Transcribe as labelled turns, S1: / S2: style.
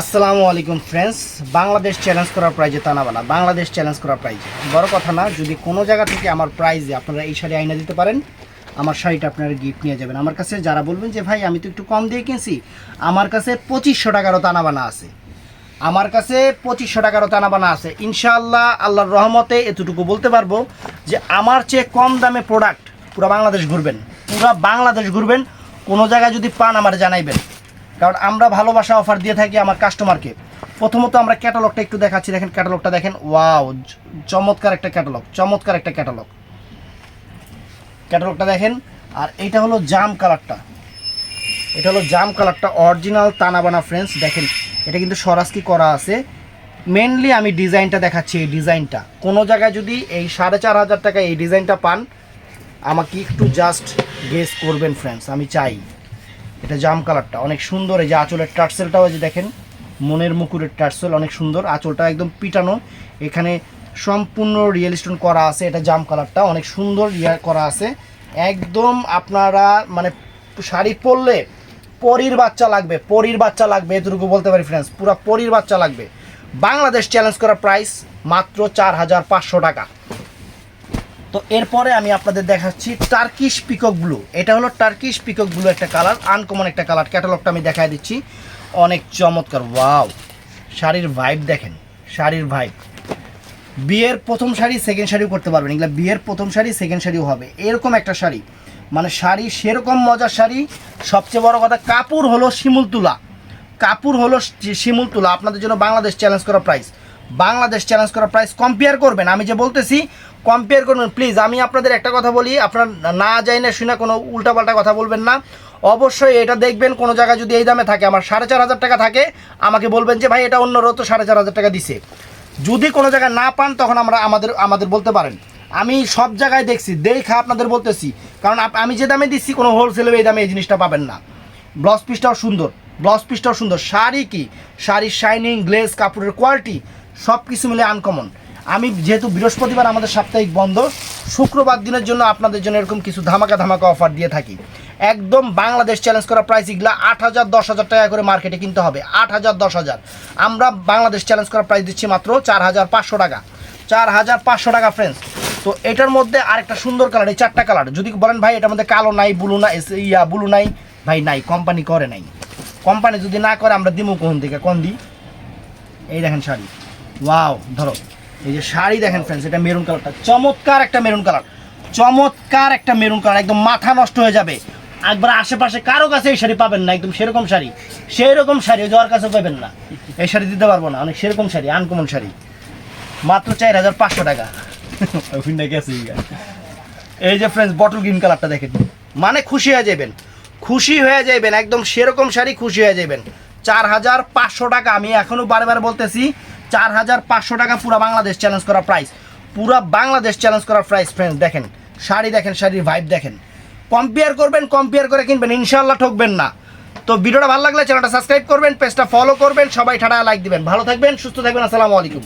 S1: আসসালামু আলাইকুম friends Bangladesh challenge করার প্রাইজে তা না বানা বাংলাদেশ চ্যালেঞ্জ করার প্রাইজে বড় কথা না, যদি কোনো জায়গা থেকে আমার প্রাইজে আপনারা এই শাড়ি আইনা দিতে পারেন, আমার শাড়িটা আপনারা গিফট নিয়ে যাবেন। আমার কাছে যারা বলবেন যে, ভাই, আমি তো একটু কম দিয়ে কিনছি, আমার কাছে পঁচিশশো টাকারও তানা বানা আছে। আমার কাছে পঁচিশশো টাকারও তানা বানা আছে। ইনশাআল্লাহ, আল্লাহর রহমতে এতটুকু বলতে পারব যে, আমার চেয়ে কম দামে প্রোডাক্ট পুরো বাংলাদেশ ঘুরবেন। পুরো বাংলাদেশ ঘুরবেন। কোনো জায়গায় যদি পান, আমার জানাইবেন। কারণ আমরা ভালোবাসা অফার দিয়ে থাকি আমার কাস্টমারকে প্রথমত আমরা ক্যাটালগটা একটু দেখাচ্ছি, দেখেন ক্যাটালগটা দেখেন। ওয়াও চমৎকার একটা ক্যাটালগ চমৎকার একটা ক্যাটালগ ক্যাটালগটা দেখেন, আর এইটা হলো জাম কালারটা এটা হলো জাম কালারটা অরিজিনাল তানাবানা ফ্রেন্ডস দেখেন। এটা কিন্তু সরাসকি করা আছে। মেনলি আমি ডিজাইনটা দেখাচ্ছি এই ডিজাইনটা কোনো জায়গায় যদি এই সাড়ে চার হাজার টাকা এই ডিজাইনটা পান, আমাকে একটু জাস্ট গেস করবেন ফ্রেন্ডস আমি চাই। এটা জাম কালারটা, অনেক সুন্দর। এই যে আঁচলের টার্সেলটাও যে দেখেন, মনের মুকুরের টার্সেল, অনেক সুন্দর। আঁচলটা একদম পিটানো। এখানে সম্পূর্ণ রিয়েল স্টোন করা আছে, এটা জাম কালারটা। অনেক সুন্দর ইয়া করা আছে। একদম আপনারা মানে শাড়ি পরলে পরীর বাচ্চা লাগবে, পরীর বাচ্চা লাগবে, এতটুকু বলতে পারি ফ্রেন্ডস পুরো পরীর বাচ্চা লাগবে। বাংলাদেশ চ্যালেঞ্জ করা প্রাইস মাত্র চার হাজার পাঁচশো টাকা। তো এরপরে আমি আপনাদের দেখাচ্ছি টার্কিশ পিকক ব্লু এটা হলো টার্কিশ পিকক ব্লু একটা কালার আনকমন একটা কালার ক্যাটালগটা আমি দেখাই দিচ্ছি। অনেক চমৎকার ওয়াও শাড়ির ভাইব দেখেন, শাড়ির ভাইব বিয়ের প্রথম শাড়ি সেকেন্ড শাড়িও করতে পারবেন। এগুলো বিয়ের প্রথম শাড়ি সেকেন্ড শাড়িও হবে। এরকম একটা শাড়ি। মানে শাড়ি সেরকম মজার শাড়ি। সবচেয়ে বড় কথা, কাপড় হলো শিমুল তুলা। কাপড় হলো শিমুল তুলা। আপনাদের জন্য বাংলাদেশ চ্যালেঞ্জ করা প্রাইস বাংলাদেশ চ্যালেঞ্জ করা প্রাইস কম্পেয়ার করবেন। আমি যে বলতেছি কম্পেয়ার করবেন প্লিজ আমি আপনাদের একটা কথা বলি, আপনার না যাই না শুনে কোনো উল্টাপাল্টা কথা বলবেন না। অবশ্যই এটা দেখবেন, কোনো জায়গায় যদি এই দামে থাকে, আমার সাড়ে চার হাজার টাকা থাকে, আমাকে বলবেন যে, ভাই, এটা অন্যরও তো সাড়ে চার হাজার টাকা দিছে। যদি কোনো জায়গায় না পান, তখন আমরা আমাদের আমাদের বলতে পারেন। আমি সব জায়গায় দেখছি, দেখা আপনাদের বলতেছি, কারণ আমি যে দামে দিচ্ছি, কোনো হোলসেলে এই দামে এই জিনিসটা পাবেন না। ব্লাউজ পিসটাও সুন্দর ব্লাউজ পিসটাও সুন্দর। শাড়ি কি? শাড়ির শাইনিং গ্লেজ কাপড়ের কোয়ালিটি সব কিছু মিলে আনকমন আমি যেহেতু বৃহস্পতিবার আমাদের সাপ্তাহিক বন্ধ, শুক্রবার দিনের জন্য আপনাদের জন্য এরকম কিছু ধামাকা ধামাকা অফার দিয়ে থাকি। একদম বাংলাদেশ চ্যালেঞ্জ করা প্রাইস এগুলো আট হাজার, দশ হাজার টাকা করে মার্কেটে কিনতে হবে। আট হাজার, দশ হাজার। আমরা বাংলাদেশ চ্যালেঞ্জ করা প্রাইস দিচ্ছি মাত্র চার হাজার পাঁচশো টাকা। চার হাজার পাঁচশো টাকা ফ্রেন্ডস তো এটার মধ্যে আরেকটা সুন্দর কালার এই চারটা কালার যদি বলেন, ভাই, এটার মধ্যে কালো নাই ব্লু নাই ইয়া ব্লু নাই। ভাই, নাই কোম্পানি করে নাই। কোম্পানি যদি না করে, আমরা দিমু কোন থেকে কোন দিই এই দেখেন শাড়ি। ওয়াও ধরো। এই যে শাড়ি দেখেন ফ্রেন্ডস এটা মেরুন কালারটা চমৎকার একটা মেরুন কালার চমৎকার একটা মেরুন কালার একদম মাথা নষ্ট হয়ে যাবে। একবার আশেপাশে কারও কাছে এই শাড়ি পাবেন না একদম সেরকম শাড়ি। সেই রকম শাড়ি যাওয়ার কাছে পাবেন না। এই শাড়ি দিতে পারব না অনেক সেরকম শাড়ি আনকমন শাড়ি। মাত্র চার হাজার পাঁচশো টাকা। গেছে এই যে ফ্রেন্ডস বটল গ্রিন কালারটা দেখেন। মানে খুশি হয়ে যাবেন। খুশি হয়ে যাবেন একদম সেরকম শাড়ি খুশি হয়ে যাবেন। চার হাজার পাঁচশো টাকা আমি এখনও বারবার বলতেছি চার হাজার পাঁচশো টাকা পুরো বাংলাদেশ চ্যালেঞ্জ করা প্রাইস পুরো বাংলাদেশ চ্যালেঞ্জ করা প্রাইস ফ্রেন্ডস দেখেন। শাড়ি দেখেন, শাড়ির ভাইব দেখেন। কম্পেয়ার করবেন কম্পেয়ার করে কিনবেন ইনশাল্লাহ ঠকবেন না। তো ভিডিওটা ভালো লাগলে চ্যানেলটা সাবস্ক্রাইব করবেন পেজটা ফলো করবেন, সবাই ঠাডা লাইক দিবেন। ভালো থাকবেন, সুস্থ থাকবেন, আসসালামু আলাইকুম।